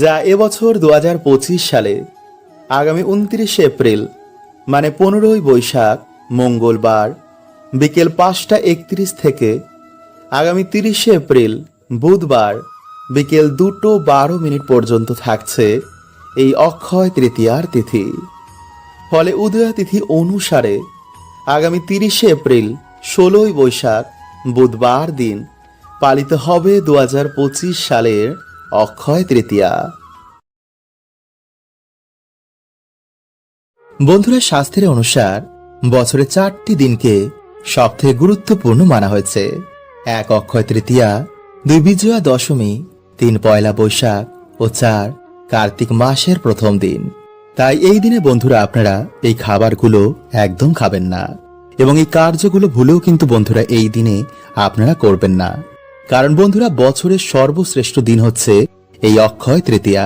যা এবছর দু হাজার পঁচিশ সালে, আগামী উনত্রিশে এপ্রিল মানে পনেরোই বৈশাখ, মঙ্গলবার, বিকেল পাঁচটা একত্রিশ থেকে আগামী তিরিশে এপ্রিল, বুধবার, বিকেল দুটো বারো মিনিট পর্যন্ত থাকছে এই অক্ষয় তৃতীয়ার তিথি। ফলে উদয়া তিথি অনুসারে আগামী তিরিশে এপ্রিল, ষোলোই বৈশাখ, বুধবার দিন পালিত হবে দু হাজার পঁচিশ সালের অক্ষয় তৃতীয়া। বন্ধুরা, শাস্ত্রের অনুসার বছরে চারটি দিনকে সবথেকে গুরুত্বপূর্ণ মানা হয়েছে। এক অক্ষয় তৃতীয়া, দুই বিজয়া দশমী, তিন পয়লা বৈশাখ ও চার কার্তিক মাসের প্রথম দিন। তাই এই দিনে বন্ধুরা, আপনারা এই খাবারগুলো একদম খাবেন না। এবং এই কার্যগুলো ভুলেও কিন্তু বন্ধুরা এই দিনে আপনারা করবেন না। কারণ বন্ধুরা, বছরের সর্বশ্রেষ্ঠ দিন হচ্ছে এই অক্ষয় তৃতীয়া।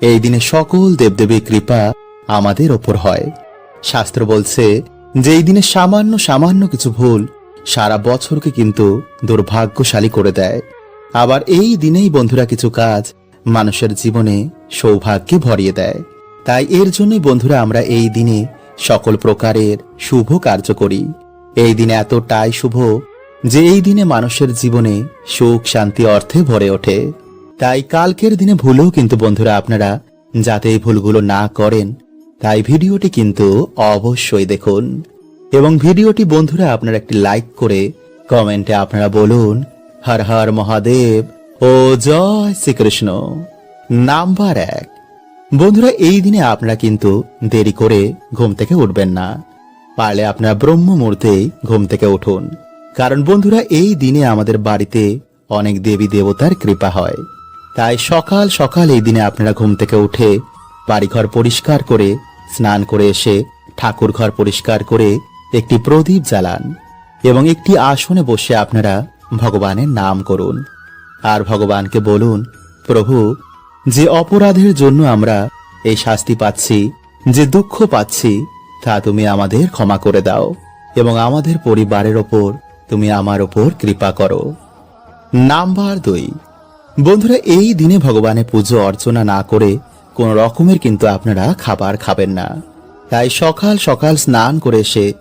এই দিনে সকল দেবদেবীর কৃপা আমাদের ওপর হয়। শাস্ত্র বলছে যে এই দিনে সামান্য সামান্য কিছু ভুল সারা বছরকে কিন্তু দুর্ভাগ্যশালী করে দেয়। আবার এই দিনেই বন্ধুরা কিছু কাজ মানুষের জীবনে সৌভাগ্যে ভরিয়ে দেয়। তাই এর জন্যই বন্ধুরা আমরা এই দিনে সকল প্রকারের শুভ কার্য করি। এই দিনে এতটাই শুভ যে এই দিনে মানুষের জীবনে সুখ, শান্তি, অর্থে ভরে ওঠে। তাই কালকের দিনে ভুলেও কিন্তু বন্ধুরা আপনারা যাতে এই ভুলগুলো না করেন, তাই ভিডিওটি কিন্তু অবশ্যই দেখুন। এবং ভিডিওটি বন্ধুরা আপনারা একটি লাইক করে কমেন্টে আপনারা বলুন, হর হর মহাদেব ও জয় শ্রীকৃষ্ণ। নাম্বার এক। বন্ধুরা, এই দিনে আপনারা কিন্তু দেরি করে ঘুম থেকে উঠবেন না। পারলে আপনারা ব্রহ্ম মুহূর্তেই ঘুম থেকে উঠুন। কারণ বন্ধুরা, এই দিনে আমাদের বাড়িতে অনেক দেবী দেবতার কৃপা হয়। তাই সকাল সকাল এই দিনে আপনারা ঘুম থেকে উঠে বাড়িঘর পরিষ্কার করে, স্নান করে এসে, ঠাকুর ঘর পরিষ্কার করে একটি প্রদীপ জ্বালান এবং একটি আসনে বসে আপনারা ভগবানের নাম করুন। আর ভগবানকে বলুন, প্রভু, যে অপরাধের জন্য আমরা এই শাস্তি পাচ্ছি, যে দুঃখ পাচ্ছি, তা তুমি আমাদের ক্ষমা করে দাও এবং আমাদের পরিবারের ওপর তুমি আমার ওপর কৃপা করো। নাম্বার দুই, বন্ধুরা, এই দিনে ভগবানের পুজো অর্চনা না করে কোন রকমের কিন্তু আপনারা খাবার খাবেন না। তাই সকাল সকাল স্নান করে এসে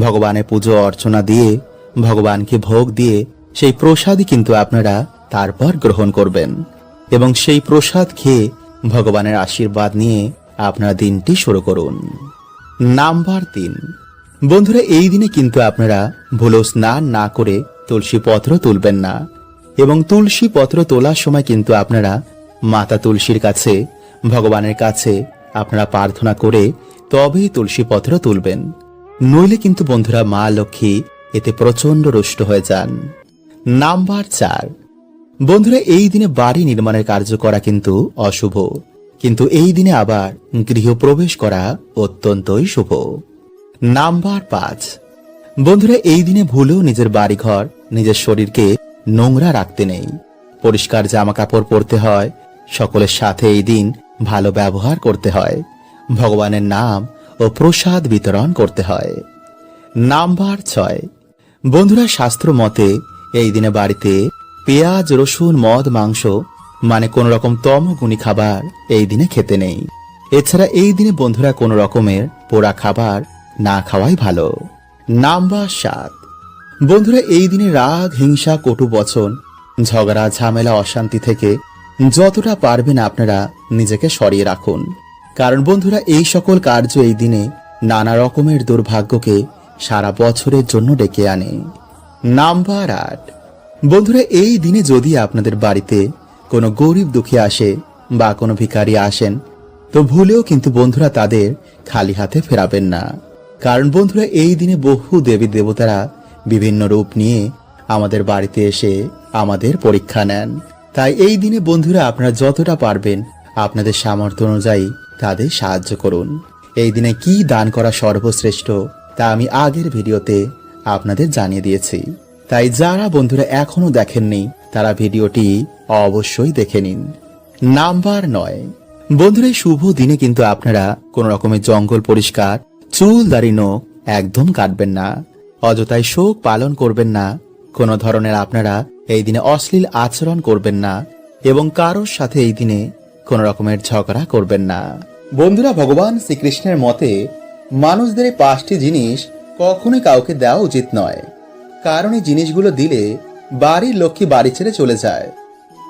ভগবানের পুজো অর্চনা দিয়ে, ভগবানকে ভোগ দিয়ে সেই প্রসাদই কিন্তু আপনারা তারপর গ্রহণ করবেন এবং সেই প্রসাদ খেয়ে ভগবানের আশীর্বাদ নিয়ে আপনারা দিনটি শুরু করুন। নাম্বার তিন বন্ধুরা, এই দিনে কিন্তু আপনারা ভুলো স্নান না করে তুলসী পত্র তুলবেন না। এবং তুলসী পত্র তোলার সময় কিন্তু আপনারা মাতা তুলসীর কাছে, ভগবানের কাছে আপনারা প্রার্থনা করে তবেই তুলসী পত্র তুলবেন। নইলে কিন্তু বন্ধুরা, মা লক্ষ্মী এতে প্রচণ্ড রুষ্ট হয়ে যান। নাম্বার চার। বন্ধুরা, এই দিনে বাড়ি নির্মাণের কার্য করা কিন্তু অশুভ। কিন্তু এই দিনে আবার গৃহ প্রবেশ করা অত্যন্তই শুভ। নাম্বার পাঁচ। বন্ধুরা, এই দিনে ভুলেও নিজের বাড়িঘর, নিজের শরীরকে নোংরা রাখতে নেই। পরিষ্কার জামা কাপড় পরতে হয়, সকলের সাথে এই দিন ভালো ব্যবহার করতে হয়। ভগবানের নাম ও প্রসাদ বিতরণ করতে হয়। নাম্বার ছয়। বন্ধুরা, শাস্ত্র মতে এই দিনে বাড়িতে পেঁয়াজ, রসুন, মদ, মাংস মানে কোন রকম তমগুণী খাবার এই দিনে খেতে নেই। এছাড়া এই দিনে বন্ধুরা কোন রকমের পোড়া খাবার না খাওয়াই ভালো। নাম্বার সাত। বন্ধুরা, এই দিনে রাগ, হিংসা, কটু বচন, ঝগড়া, ঝামেলা, অশান্তি থেকে যতটা পারবেন আপনারা নিজেকে সরিয়ে রাখুন। কারণ বন্ধুরা, এই সকল কার্য এই দিনে নানা রকমের দুর্ভাগ্যকে সারা বছরের জন্য ডেকে আনে। নাম্বার আট। বন্ধুরা, এই দিনে যদি আপনাদের বাড়িতে কোনো গরিব দুঃখী আসে বা কোনো ভিখারি আসেন, তো ভুলেও কিন্তু বন্ধুরা তাদের খালি হাতে ফেরাবেন না। কারণ বন্ধুরা, এই দিনে বহু দেবী দেবতারা বিভিন্ন রূপ নিয়ে আমাদের বাড়িতে এসে আমাদের পরীক্ষা নেন। তাই এই দিনে বন্ধুরা, আপনারা যতটা পারবেন আপনাদের সামর্থ্য অনুযায়ী তাদের সাহায্য করুন। এই দিনে কি দান করা সর্বশ্রেষ্ঠ তা আমি আগের ভিডিওতে আপনাদের জানিয়ে দিয়েছি। তাই যারা বন্ধুরা এখনও দেখেননি, তারা ভিডিওটি অবশ্যই দেখে নিন। নাম্বার নয়। বন্ধুরা শুভ দিনে কিন্তু আপনারা কোন রকমের জঙ্গল পরিষ্কার চুল দাড়ি নখ একদম কাটবেন না। অযথায় শোক পালন করবেন না। কোনো ধরনের আপনারা এই দিনে অশ্লীল আচরণ করবেন না এবং কারোর সাথে এই দিনে কোন রকমের ঝগড়া করবেন না। বন্ধুরা, ভগবান শ্রীকৃষ্ণের মতে মানুষদের পাঁচটি জিনিস কখনোই কাউকে দেওয়া উচিত নয়। কারণ এই জিনিসগুলো দিলে বাড়ির লক্ষ্মী বাড়ি ছেড়ে চলে যায়।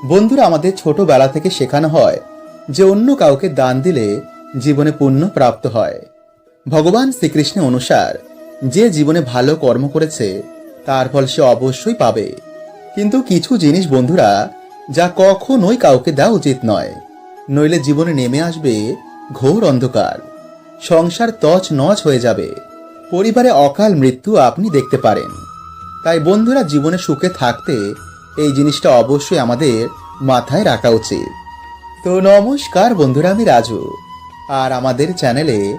বন্ধুরা, আমাদের ছোটবেলা থেকে শেখানো হয় যে অন্য কাউকে দান দিলে জীবনে পুণ্য প্রাপ্ত হয়। ভগবান শ্রীকৃষ্ণ অনুসার, যে জীবনে ভালো কর্ম করেছে, তার ফল সে অবশ্যই পাবে। কিন্তু কিছু জিনিস বন্ধুরা, যা কখনোই কাউকে দেওয়া উচিত নয়। নইলে জীবনে নেমে আসবে ঘোর অন্ধকার। সংসার তছ নচ হয়ে যাবে। পরিবারে অকাল মৃত্যু আপনি দেখতে পারেন। তাই বন্ধুরা, জীবনে সুখে থাকতে এই জিনিসটা অবশ্যই আমাদের মাথায় রাখা উচিত। তো নমস্কার বন্ধুরা, আমি রাজু। আর আমাদের চ্যানেলে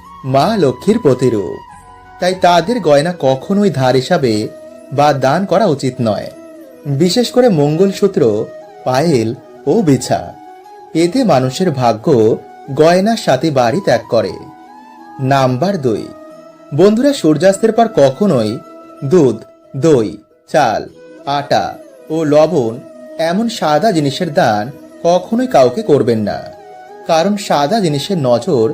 মা লক্ষ্মীর প্রতিরূপ। তাই তাদের গয়না কখনোই ধার হিসাবে বা দান করা উচিত নয়। বিশেষ করে মঙ্গলসূত্র, পায়েল ও বিছা। এতে মানুষের ভাগ্য গয়নার সাথে বাড়ি ত্যাগ করে। নাম্বার দুই। বন্ধুরা, সূর্যাস্তের পর কখনোই দুধ, দই, চাল, আটা ও লবণ এমন সাদা জিনিসের দান কখনোই কাউকে করবেন না। কারণ সাদা জিনিসের নজর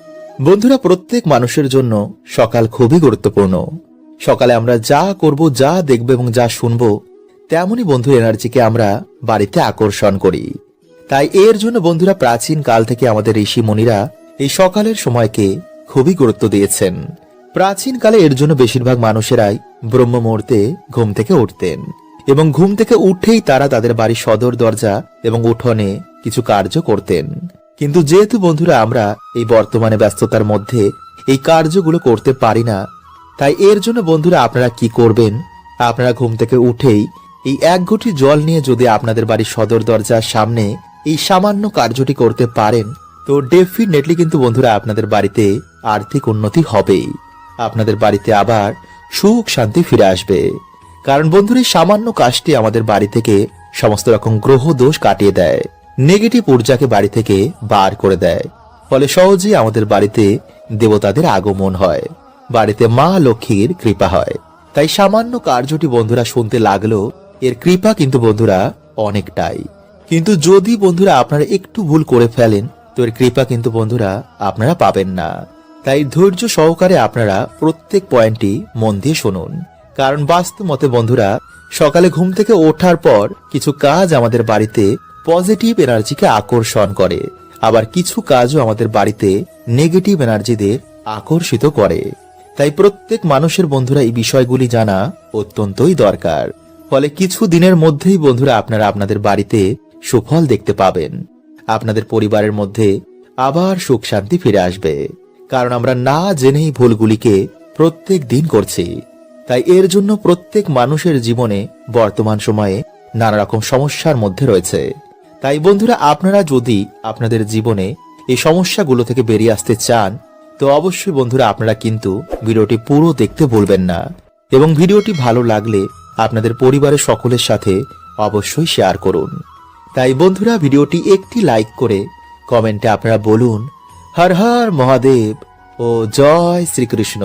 বন্ধুরা, প্রত্যেক মানুষের জন্য সকাল খুবই গুরুত্বপূর্ণ। সকালে আমরা যা করব, যা দেখব এবং যা শুনব, তেমনই বন্ধুর এনার্জিকে আমরা বাড়িতে আকর্ষণ করি। তাই এর জন্য বন্ধুরা, প্রাচীন কাল থেকে আমাদের ঋষি মুনিরা এই সকালের সময়কে খুবই গুরুত্ব দিয়েছেন। প্রাচীন কালে এর জন্য বেশিরভাগ মানুষেরাই ব্রহ্ম মুহূর্তে ঘুম থেকে উঠতেন এবং ঘুম থেকে উঠেই তারা তাদের বাড়ির সদর দরজা এবং উঠোনে কিছু কার্য করতেন। কিন্তু যেহেতু বন্ধুরা আমরা এই বর্তমানে ব্যস্ততার মধ্যে এই কার্যগুলো করতে পারি না, তাই এর জন্য বন্ধুরা আপনারা কি করবেন? আপনারা ঘুম থেকে উঠেই এই এক ঘটি জল নিয়ে যদি আপনাদের বাড়ির সদর দরজার সামনে এই সামান্য কার্যটি করতে পারেন, তো ডেফিনেটলি কিন্তু বন্ধুরা আপনাদের বাড়িতে আর্থিক উন্নতি হবেই। আপনাদের বাড়িতে আবার সুখ শান্তি ফিরে আসবে। কারণ বন্ধুরা এই সামান্য কাজটি আমাদের বাড়ি থেকে সমস্ত রকম গ্রহ দোষ কাটিয়ে দেয়। নেগেটিভ ঊর্জাকে বাড়ি থেকে বার করে দেয়। ফলে সহজেই আমাদের বাড়িতে দেবতাদের আগমন হয়। বাড়িতে মা লক্ষ্মীর কৃপা হয়। তাই সামান্য কার্যটি বন্ধুরা শুনতে লাগল, এর কৃপা কিন্তু বন্ধুরা অনেকটাই। কিন্তু যদি বন্ধুরা আপনারা একটু ভুল করে ফেলেন, তো এর কৃপা কিন্তু বন্ধুরা আপনারা পাবেন না। তাই ধৈর্য সহকারে আপনারা প্রত্যেক পয়েন্টটি মন দিয়ে শুনুন। কারণ বাস্তব মতে বন্ধুরা, সকালে ঘুম থেকে ওঠার পর কিছু কাজ আমাদের বাড়িতে পজিটিভ এনার্জিকে আকর্ষণ করে। আবার কিছু কাজও আমাদের বাড়িতে নেগেটিভ এনার্জিদের আকর্ষিত করে। তাই প্রত্যেক মানুষের বন্ধুরা এই বিষয়গুলি জানা অত্যন্তই দরকার। ফলে কিছু দিনের মধ্যেই বন্ধুরা আপনারা আপনাদের বাড়িতে সুফল দেখতে পাবেন। আপনাদের পরিবারের মধ্যে আবার সুখ শান্তি ফিরে আসবে। কারণ আমরা না জেনেই ভুলগুলিকে প্রত্যেক দিন করছি। তাই এর জন্য প্রত্যেক মানুষের জীবনে বর্তমান সময়ে নানা রকম সমস্যার মধ্যে রয়েছে। তাই বন্ধুরা, আপনারা যদি আপনাদের জীবনে এই সমস্যাগুলো থেকে বেরিয়ে আসতে চান, তো অবশ্যই বন্ধুরা আপনারা কিন্তু ভিডিওটি পুরো দেখতে ভুলবেন না এবং ভিডিওটি ভালো লাগলে আপনাদের পরিবারের সকলের সাথে অবশ্যই শেয়ার করুন। তাই বন্ধুরা, ভিডিওটি একটি লাইক করে কমেন্টে আপনারা বলুন, হর হর মহাদেব ও জয় শ্রীকৃষ্ণ।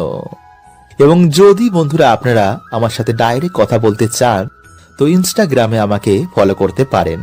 এবং যদি বন্ধুরা আপনারা আমার সাথে ডাইরেক্ট কথা বলতে চান, তো ইনস্টাগ্রামে আমাকে ফলো করতে পারেন।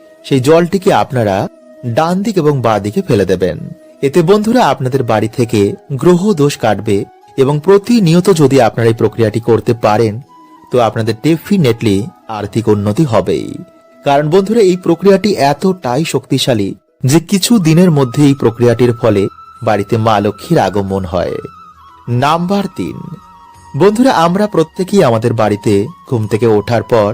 সেই জলটিকে আপনারা ডান দিক এবং বাঁ দিকে ফেলে দেবেন। এতে বন্ধুরা আপনাদের বাড়ি থেকে গ্রহ দোষ কাটবে এবং প্রতিনিয়ত যদি আপনারা এই প্রক্রিয়াটি করতে পারেন, তো আপনাদের ডেফিনেটলি আর্থিক উন্নতি হবেই। কারণ বন্ধুরা, এই প্রক্রিয়াটি এতটাই শক্তিশালী যে কিছু দিনের মধ্যে এই প্রক্রিয়াটির ফলে বাড়িতে মা লক্ষ্মীর আগমন হয়। নাম্বার তিন। বন্ধুরা, আমরা প্রত্যেকেই আমাদের বাড়িতে ঘুম থেকে ওঠার পর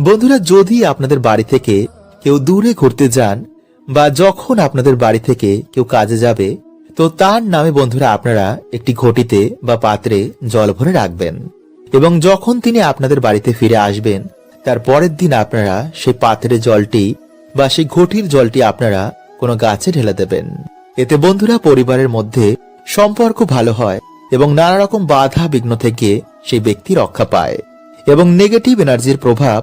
বন্ধুরা, যদি আপনাদের বাড়ি থেকে কেউ দূরে ঘুরতে যান বা যখন আপনাদের বাড়ি থেকে কেউ কাজে যাবে, তো তার নামে বন্ধুরা আপনারা একটি ঘটিতে বা পাত্রে জল ভরে রাখবেন। এবং যখন তিনি আপনাদের বাড়িতে ফিরে আসবেন, তার পরের দিন আপনারা সেই পাত্রের জলটি বা সেই ঘটির জলটি আপনারা কোনো গাছে ঢেলে দেবেন। এতে বন্ধুরা পরিবারের মধ্যে সম্পর্ক ভালো হয় এবং নানা রকম বাধা বিঘ্ন থেকে সেই ব্যক্তি রক্ষা পায়। এবং নেগেটিভ এনার্জির প্রভাব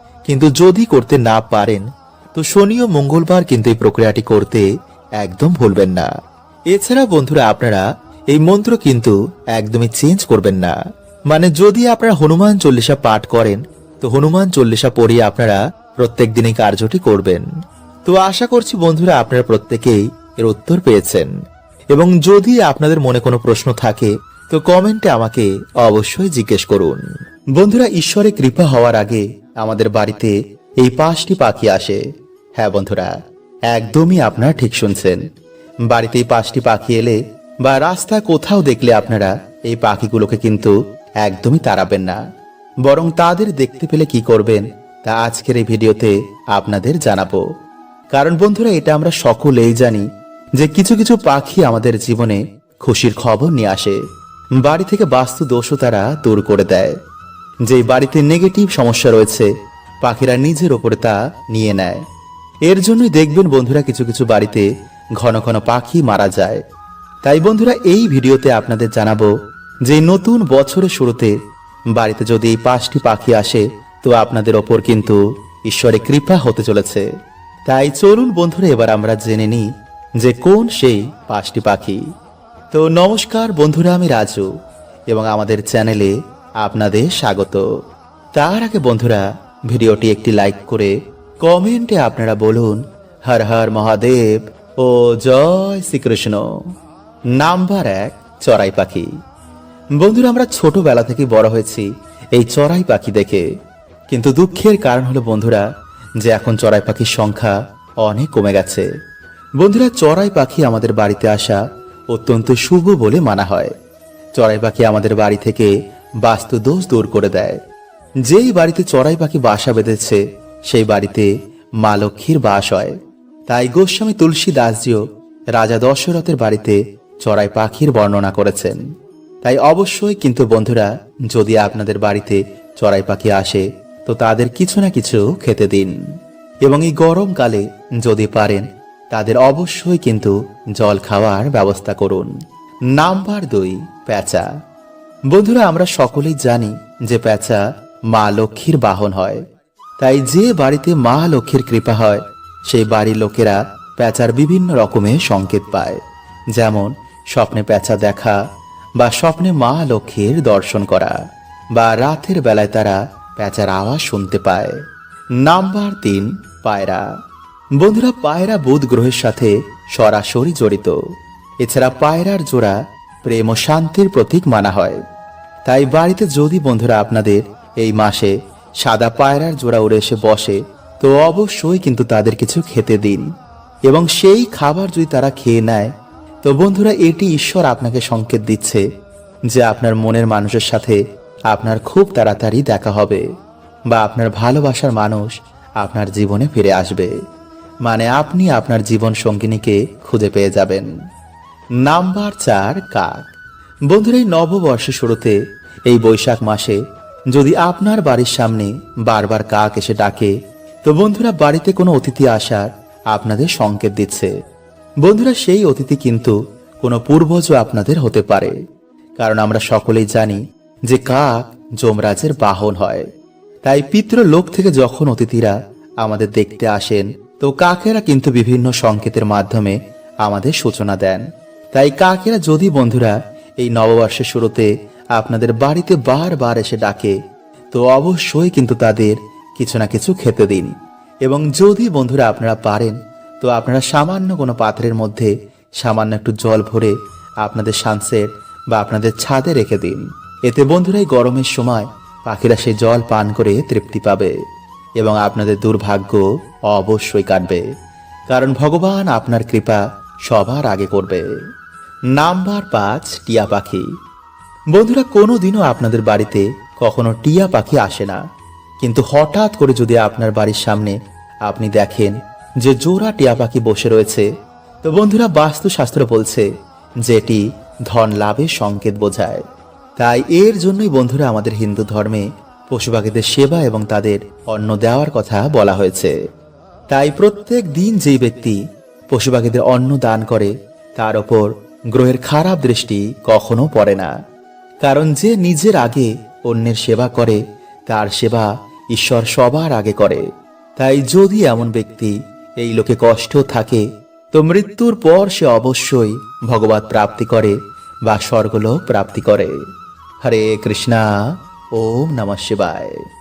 কিন্তু যদি করতে না পারেন, তো শনি ও মঙ্গলবার কিন্তু এই প্রক্রিয়াটি করতে একদম ভুলবেন না। এছাড়া বন্ধুরা আপনারা এই মন্ত্র কিন্তু একদমই চেঞ্জ করবেন না। মানে যদি আপনারা হনুমান চল্লিশা পাঠ করেন, তো হনুমান চল্লিশা পড়িয়ে আপনারা প্রত্যেক দিনই কার্যটি করবেন। তো আশা করছি বন্ধুরা আপনারা প্রত্যেকেই এর উত্তর পেয়েছেন। এবং যদি আপনাদের মনে কোনো প্রশ্ন থাকে, তো কমেন্টে আমাকে অবশ্যই জিজ্ঞেস করুন। বন্ধুরা, ঈশ্বরের কৃপা হওয়ার আগে আমাদের বাড়িতে এই পাঁচটি পাখি আসে। হ্যাঁ বন্ধুরা, একদমই আপনারা ঠিক শুনছেন। বাড়িতে এই পাঁচটি পাখি এলে বা রাস্তা কোথাও দেখলে আপনারা এই পাখিগুলোকে কিন্তু একদমই তাড়াবেন না। বরং তাদের দেখতে পেলে কি করবেন তা আজকের এই ভিডিওতে আপনাদের জানাব। কারণ বন্ধুরা, এটা আমরা সকলেই জানি যে কিছু কিছু পাখি আমাদের জীবনে খুশির খবর নিয়ে আসে। বাড়ি থেকে বাস্তু দোষও তারা দূর করে দেয়। যেই বাড়িতে নেগেটিভ সমস্যা রয়েছে, পাখিরা নিজের ওপরে তা নিয়ে নেয়। এর জন্যই দেখবেন বন্ধুরা কিছু কিছু বাড়িতে ঘন ঘন পাখি মারা যায়। তাই বন্ধুরা এই ভিডিওতে আপনাদের জানাব যে নতুন বছরের শুরুতে বাড়িতে যদি এই পাঁচটি পাখি আসে, তো আপনাদের ওপর কিন্তু ঈশ্বরের কৃপা হতে চলেছে। তাই চলুন বন্ধুরা, এবার আমরা জেনে নিই যে কোন সেই পাঁচটি পাখি। তো নমস্কার বন্ধুরা, আমি রাজু এবং আমাদের চ্যানেলে আপনাদের স্বাগত। তার আগে বন্ধুরা, ভিডিওটি একটি লাইক করে কমেন্টে আপনারা বলুন, হর হর মহাদেব ও জয় শ্রীকৃষ্ণ। নাম্বার এক, চড়াই পাখি। বন্ধুরা, আমরা ছোটবেলা থেকে বড় হয়েছি, এই চড়াই পাখি দেখে। কিন্তু দুঃখের কারণ হলো বন্ধুরা, যে এখন চড়াই পাখির সংখ্যা অনেক কমে গেছে। বন্ধুরা, চড়াই পাখি আমাদের বাড়িতে আসা অত্যন্ত শুভ বলে মানা হয়। চড়াই পাখি আমাদের বাড়ি থেকে বাস্তু দোষ দূর করে দেয়। যেই বাড়িতে চড়াই পাখি বাসা বেঁধেছে, সেই বাড়িতে মা লক্ষ্মীর বাস হয়। তাই গোস্বামী তুলসী দাসজিও রাজা দশরথের বাড়িতে চড়াই পাখির বর্ণনা করেছেন। তাই অবশ্যই কিন্তু বন্ধুরা, যদি আপনাদের বাড়িতে চড়াই পাখি আসে, তো তাদের কিছু না কিছু খেতে দিন। এবং এই গরমকালে যদি পারেন, তাদের অবশ্যই কিন্তু জল খাওয়ার ব্যবস্থা করুন। নাম্বার দুই, প্যাঁচা। বন্ধুরা, আমরা সকলেই জানি যে প্যাঁচা মা লক্ষ্মীর বাহন হয়। তাই যে বাড়িতে মা লক্ষ্মীর কৃপা হয়, সেই বাড়ির লোকেরা প্যাঁচার বিভিন্ন রকমের সংকেত পায়। যেমন, স্বপ্নে প্যাঁচা দেখা বা স্বপ্নে মা লক্ষ্মীর দর্শন করা বা রাতের বেলায় তারা প্যাঁচার আওয়াজ শুনতে পায়। নাম্বার তিন, পায়রা। বন্ধুরা, পায়রা বুধ গ্রহের সাথে সরাসরি জড়িত। এছাড়া পায়রার জোড়া প্রেম ও শান্তির প্রতীক মানা হয়। তাই বাড়িতে যদি বন্ধুরা আপনাদের এই মাসে সাদা পায়রার জোড়া উড়ে এসে বসে, তো অবশ্যই কিন্তু তাদের কিছু খেতে দিন। এবং সেই খাবার যদি তারা খেয়ে নেয়, তো বন্ধুরা এটি ঈশ্বর আপনাকে সংকেত দিচ্ছে যে আপনার মনের মানুষের সাথে আপনার খুব তাড়াতাড়ি দেখা হবে বা আপনার ভালোবাসার মানুষ আপনার জীবনে ফিরে আসবে। মানে আপনি আপনার জীবন সঙ্গিনীকে খুঁজে পেয়ে যাবেন। নাম্বার চার, কাক। বন্ধুরা, এই নববর্ষের শুরুতে এই বৈশাখ মাসে যদি আপনার বাড়ির সামনে বারবার কাক এসে ডাকে, তো বন্ধুরা বাড়িতে কোনো অতিথি আসার আপনাদের সংকেত দিচ্ছে। বন্ধুরা সেই অতিথি কিন্তু কোনো পূর্বজও আপনাদের হতে পারে। কারণ আমরা সকলেই জানি যে কাক যমরাজের বাহন হয়। তাই পিতৃ লোক থেকে যখন অতিথিরা আমাদের দেখতে আসেন, তো কাকেরা কিন্তু বিভিন্ন সংকেতের মাধ্যমে আমাদের সূচনা দেন। তাই কাকেরা যদি বন্ধুরা এই নববর্ষের শুরুতে আপনাদের বাড়িতে বারবার এসে ডাকে, তো অবশ্যই কিন্তু তাদের কিছু না কিছু খেতে দিন। এবং যদি বন্ধুরা আপনারা পারেন, তো আপনারা সামান্য কোনো পাত্রের মধ্যে সামান্য একটু জল ভরে আপনাদের সানসেট বা আপনাদের ছাদে রেখে দিন। এতে বন্ধুরাই গরমের সময় পাখিরা সেই জল পান করে তৃপ্তি পাবে এবং আপনাদের দুর্ভাগ্য অবশ্যই কাটবে। কারণ ভগবান আপনার কৃপা সবার আগে করবে। নাম্বার পাঁচ, টিয়া পাখি। বন্ধুরা কোনো দিনও আপনাদের বাড়িতে কখনো টিয়া পাখি আসে না। কিন্তু হঠাৎ করে যদি আপনার বাড়ির সামনে আপনি দেখেন যে জোড়া টিয়া পাখি বসে রয়েছে, তো বন্ধুরা বাস্তুশাস্ত্র বলছে যেটি ধন লাভের সংকেত বোঝায়। তাই এর জন্যই বন্ধুরা আমাদের হিন্দু ধর্মে পশু পাখিদের সেবা এবং তাদের অন্ন দেওয়ার কথা বলা হয়েছে। তাই প্রত্যেক দিন যেই ব্যক্তি পশু পাখিদের অন্ন দান করে, তার ওপর গ্রহের খারাপ দৃষ্টি কখনো পড়ে না। কারণ যে নিজের আগে অন্যের সেবা করে, তার সেবা ঈশ্বর সবার আগে করে। তাই যদি এমন ব্যক্তি এই লোকে কষ্ট থাকে, তো মৃত্যুর পর সে অবশ্যই ভগবত প্রাপ্তি করে বা স্বর্গলোক প্রাপ্তি করে। হরে কৃষ্ণা, ওম নমঃ শিবায়।